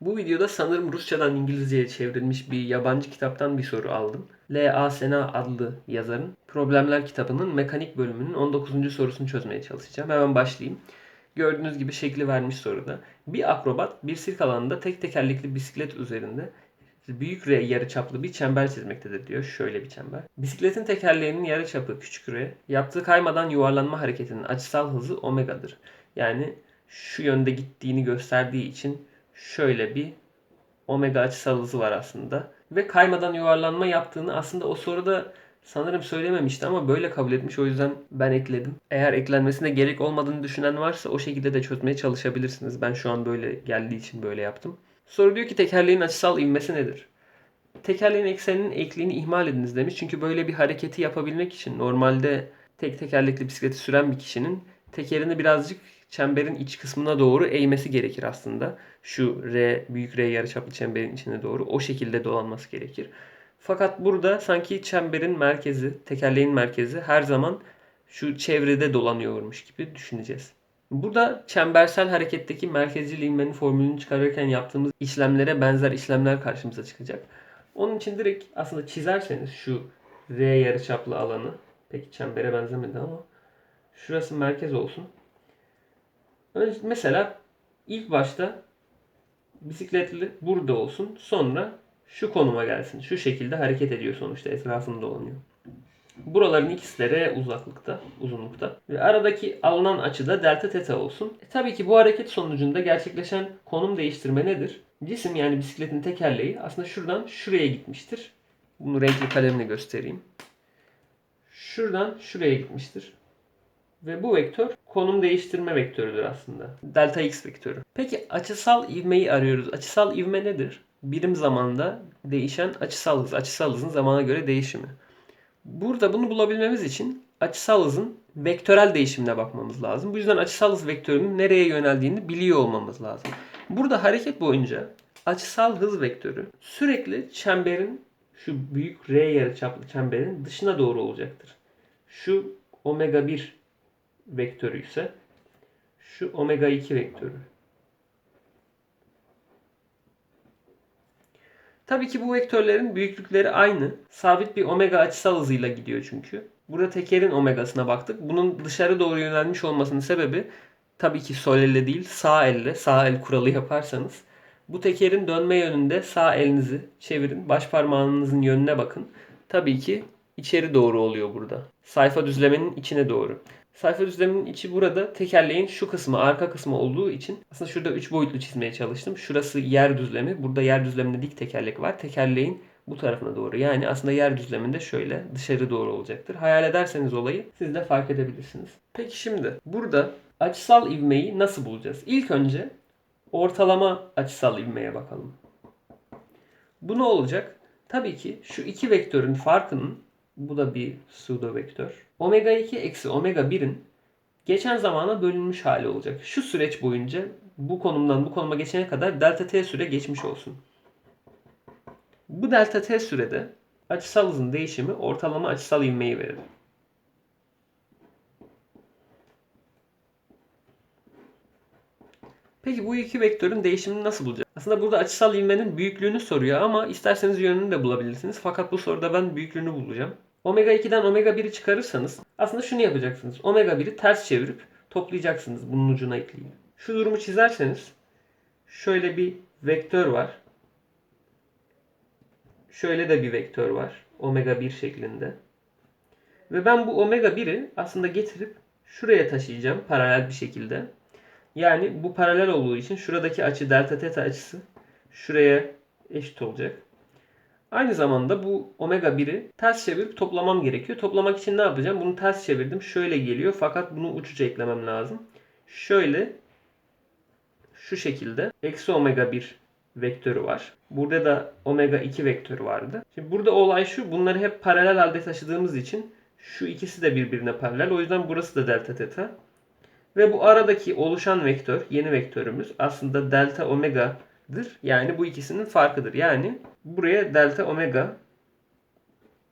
Bu videoda sanırım Rusçadan İngilizceye çevrilmiş bir yabancı kitaptan bir soru aldım. L.A. Sena adlı yazarın Problemler kitabının mekanik bölümünün 19. sorusunu çözmeye çalışacağım. Hemen başlayayım. Gördüğünüz gibi şekli vermiş soruda. Bir akrobat bir sirk alanında tek tekerlekli bisiklet üzerinde büyük R yarıçaplı bir çember çizmektedir diyor. Şöyle bir çember. Bisikletin tekerleğinin yarıçapı küçük R. Yaptığı kaymadan yuvarlanma hareketinin açısal hızı omega'dır. Yani şu yönde gittiğini gösterdiği için şöyle bir omega açısal hızı var aslında. Ve kaymadan yuvarlanma yaptığını aslında o soruda sanırım söylememişti ama böyle kabul etmiş. O yüzden ben ekledim. Eğer eklenmesine gerek olmadığını düşünen varsa o şekilde de çözmeye çalışabilirsiniz. Ben şu an böyle geldiği için böyle yaptım. Soru diyor ki tekerleğin açısal ivmesi nedir? Tekerleğin ekseninin ekliğini ihmal ediniz demiş. Çünkü böyle bir hareketi yapabilmek için normalde tek tekerlekli bisikleti süren bir kişinin tekerini birazcık çemberin iç kısmına doğru eğmesi gerekir aslında. Şu R, büyük R yarıçaplı çemberin içine doğru o şekilde dolanması gerekir. Fakat burada sanki çemberin merkezi, tekerleğin merkezi her zaman şu çevrede dolanıyormuş gibi düşüneceğiz. Burada çembersel hareketteki merkezcil ivmenin formülünü çıkarırken yaptığımız işlemlere benzer işlemler karşımıza çıkacak. Onun için direkt aslında çizerseniz şu R yarıçaplı alanı peki çembere benzemedi ama şurası merkez olsun. Önce mesela ilk başta bisikletli burada olsun. Sonra şu konuma gelsin. Şu şekilde hareket ediyor sonuçta etrafında dolanıyor. Buraların ikisi de R uzaklıkta, uzunlukta. Ve aradaki alınan açı da delta teta olsun. E, tabii ki bu hareket sonucunda gerçekleşen konum değiştirme nedir? Cisim yani bisikletin tekerleği aslında şuradan şuraya gitmiştir. Bunu renkli kalemle göstereyim. Şuradan şuraya gitmiştir. Ve bu vektör konum değiştirme vektörüdür aslında. Delta x vektörü. Peki açısal ivmeyi arıyoruz. Açısal ivme nedir? Birim zamanda değişen açısal hız. Açısal hızın zamana göre değişimi. Burada bunu bulabilmemiz için açısal hızın vektörel değişimine bakmamız lazım. Bu yüzden açısal hız vektörünün nereye yöneldiğini biliyor olmamız lazım. Burada hareket boyunca açısal hız vektörü sürekli çemberin şu büyük R yarıçaplı çemberin dışına doğru olacaktır. Şu omega 1 vektörü ise şu omega 2 vektörü. Tabii ki bu vektörlerin büyüklükleri aynı. Sabit bir omega açısal hızıyla gidiyor çünkü. Burada tekerin omegasına baktık. Bunun dışarı doğru yönelmiş olmasının sebebi tabii ki sol elle değil sağ elle, sağ el kuralı yaparsanız bu tekerin dönme yönünde sağ elinizi çevirin. Baş parmağınızın yönüne bakın. Tabii ki içeri doğru oluyor burada. Sayfa düzlemenin içine doğru. Sayfa düzleminin içi burada tekerleğin şu kısmı, arka kısmı olduğu için aslında şurada 3 boyutlu çizmeye çalıştım. Şurası yer düzlemi. Burada yer düzleminde dik tekerlek var. Tekerleğin bu tarafına doğru. Yani aslında yer düzleminde şöyle dışarı doğru olacaktır. Hayal ederseniz olayı siz de fark edebilirsiniz. Peki şimdi burada açısal ivmeyi nasıl bulacağız? İlk önce ortalama açısal ivmeye bakalım. Bu ne olacak? Tabii ki şu iki vektörün farkının bu da bir pseudo vektör. Omega 2 eksi omega 1'in geçen zamana bölünmüş hali olacak. Şu süreç boyunca bu konumdan bu konuma geçene kadar delta t süre geçmiş olsun. Bu delta t sürede açısal hızın değişimi ortalama açısal ivmeyi verir. Peki bu iki vektörün değişimini nasıl bulacağız? Aslında burada açısal ivmenin büyüklüğünü soruyor ama isterseniz yönünü de bulabilirsiniz. Fakat bu soruda ben büyüklüğünü bulacağım. Omega 2'den omega 1'i çıkarırsanız aslında şunu yapacaksınız. Omega 1'i ters çevirip toplayacaksınız bunun ucuna ekleyip. Şu durumu çizerseniz şöyle bir vektör var. Şöyle de bir vektör var. Omega 1 şeklinde. Ve ben bu omega 1'i aslında getirip şuraya taşıyacağım paralel bir şekilde. Yani bu paralel olduğu için şuradaki açı delta teta açısı şuraya eşit olacak. Aynı zamanda bu omega 1'i ters çevirip toplamam gerekiyor. Toplamak için ne yapacağım? Bunu ters çevirdim. Şöyle geliyor fakat bunu uçuca eklemem lazım. Şöyle şu şekilde eksi omega 1 vektörü var. Burada da omega 2 vektörü vardı. Şimdi burada olay şu. Bunları hep paralel halde taşıdığımız için şu ikisi de birbirine paralel. O yüzden burası da delta teta. Ve bu aradaki oluşan vektör, yeni vektörümüz aslında delta omega'dır. Yani bu ikisinin farkıdır. Yani buraya delta omega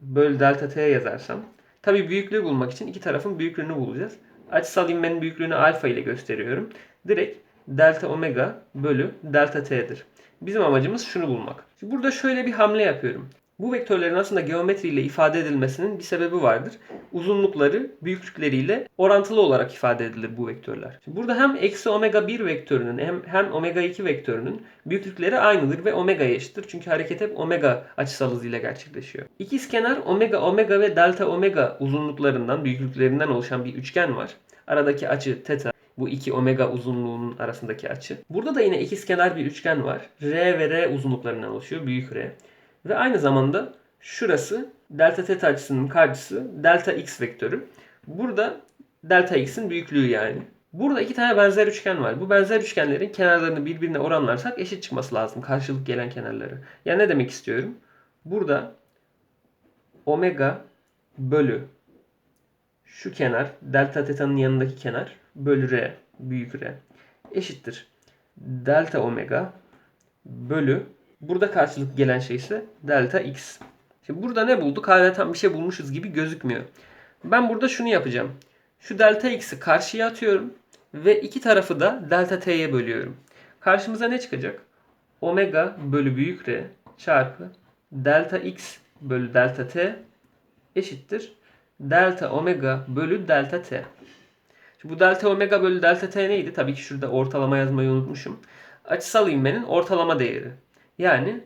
böl delta t yazarsam. Tabi büyüklüğü bulmak için iki tarafın büyüklüğünü bulacağız. Açısal ivmenin büyüklüğünü alfa ile gösteriyorum. Direkt delta omega bölü delta t'dir. Bizim amacımız şunu bulmak. Burada şöyle bir hamle yapıyorum. Bu vektörlerin aslında geometriyle ifade edilmesinin bir sebebi vardır. Uzunlukları büyüklükleriyle orantılı olarak ifade edilir bu vektörler. Şimdi burada hem eksi omega 1 vektörünün hem, hem omega 2 vektörünün büyüklükleri aynıdır ve omega'ya eşittir. Çünkü hareket hep omega açısal hızıyla gerçekleşiyor. İkizkenar omega omega ve delta omega uzunluklarından, büyüklüklerinden oluşan bir üçgen var. Aradaki açı teta bu iki omega uzunluğunun arasındaki açı. Burada da yine ikizkenar bir üçgen var. R ve R uzunluklarından oluşuyor. Büyük R. Ve aynı zamanda şurası delta teta açısının karşısı delta x vektörü. Burada delta x'in büyüklüğü yani. Burada iki tane benzer üçgen var. Bu benzer üçgenlerin kenarlarını birbirine oranlarsak eşit çıkması lazım. Karşılık gelen kenarları. Yani ne demek istiyorum? Burada omega bölü şu kenar delta teta'nın yanındaki kenar bölü r büyük r eşittir. Delta omega bölü burada karşılık gelen şey ise delta x. Şimdi burada ne bulduk? Hala tam bir şey bulmuşuz gibi gözükmüyor. Ben burada şunu yapacağım. Şu delta x'i karşıya atıyorum ve iki tarafı da delta t'ye bölüyorum. Karşımıza ne çıkacak? Omega bölü büyük r çarpı delta x bölü delta t eşittir. Delta omega bölü delta t. Şimdi bu delta omega bölü delta t neydi? Tabii ki şurada ortalama yazmayı unutmuşum. Açısal ivmenin ortalama değeri. Yani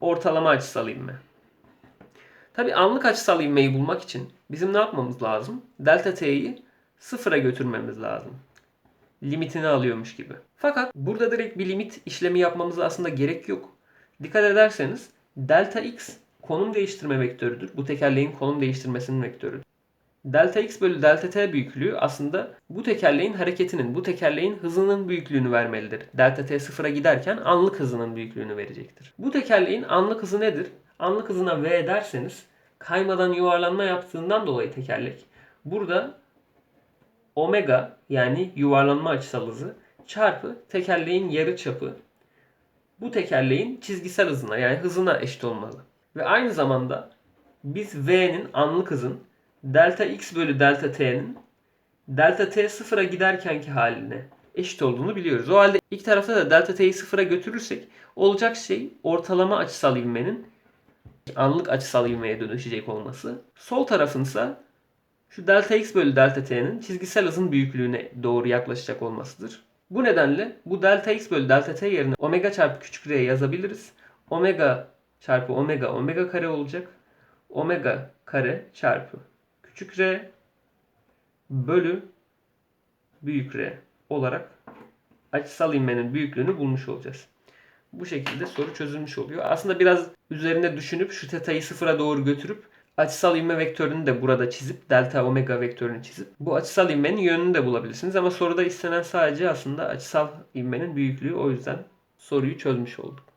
ortalama açısal ivme. Tabii anlık açısal ivmeyi bulmak için bizim ne yapmamız lazım? Delta t'yi sıfıra götürmemiz lazım. Limitini alıyormuş gibi. Fakat burada direkt bir limit işlemi yapmamıza aslında gerek yok. Dikkat ederseniz delta x konum değiştirme vektörüdür. Bu tekerleğin konum değiştirmesinin vektörüdür. Delta x bölü delta t büyüklüğü aslında bu tekerleğin hareketinin, bu tekerleğin hızının büyüklüğünü vermelidir. Delta t sıfıra giderken anlık hızının büyüklüğünü verecektir. Bu tekerleğin anlık hızı nedir? Anlık hızına v derseniz kaymadan yuvarlanma yaptığından dolayı tekerlek burada omega yani yuvarlanma açısal hızı çarpı tekerleğin yarı çapı bu tekerleğin çizgisel hızına yani hızına eşit olmalı. Ve aynı zamanda biz v'nin anlık hızın delta x bölü delta t'nin delta t sıfıra giderkenki haline eşit olduğunu biliyoruz. O halde ilk tarafta da delta t'yi sıfıra götürürsek olacak şey ortalama açısal ivmenin anlık açısal ivmeye dönüşecek olması. Sol tarafınsa şu delta x bölü delta t'nin çizgisel hızın büyüklüğüne doğru yaklaşacak olmasıdır. Bu nedenle bu delta x bölü delta t yerine omega çarpı küçük r yazabiliriz. Omega çarpı omega omega kare olacak. Omega kare çarpı küçük r bölü büyük r olarak açısal ivmenin büyüklüğünü bulmuş olacağız. Bu şekilde soru çözülmüş oluyor. Aslında biraz üzerine düşünüp şu teta'yı sıfıra doğru götürüp açısal ivme vektörünü de burada çizip delta omega vektörünü çizip bu açısal ivmenin yönünü de bulabilirsiniz. Ama soruda istenen sadece aslında açısal ivmenin büyüklüğü. O yüzden soruyu çözmüş olduk.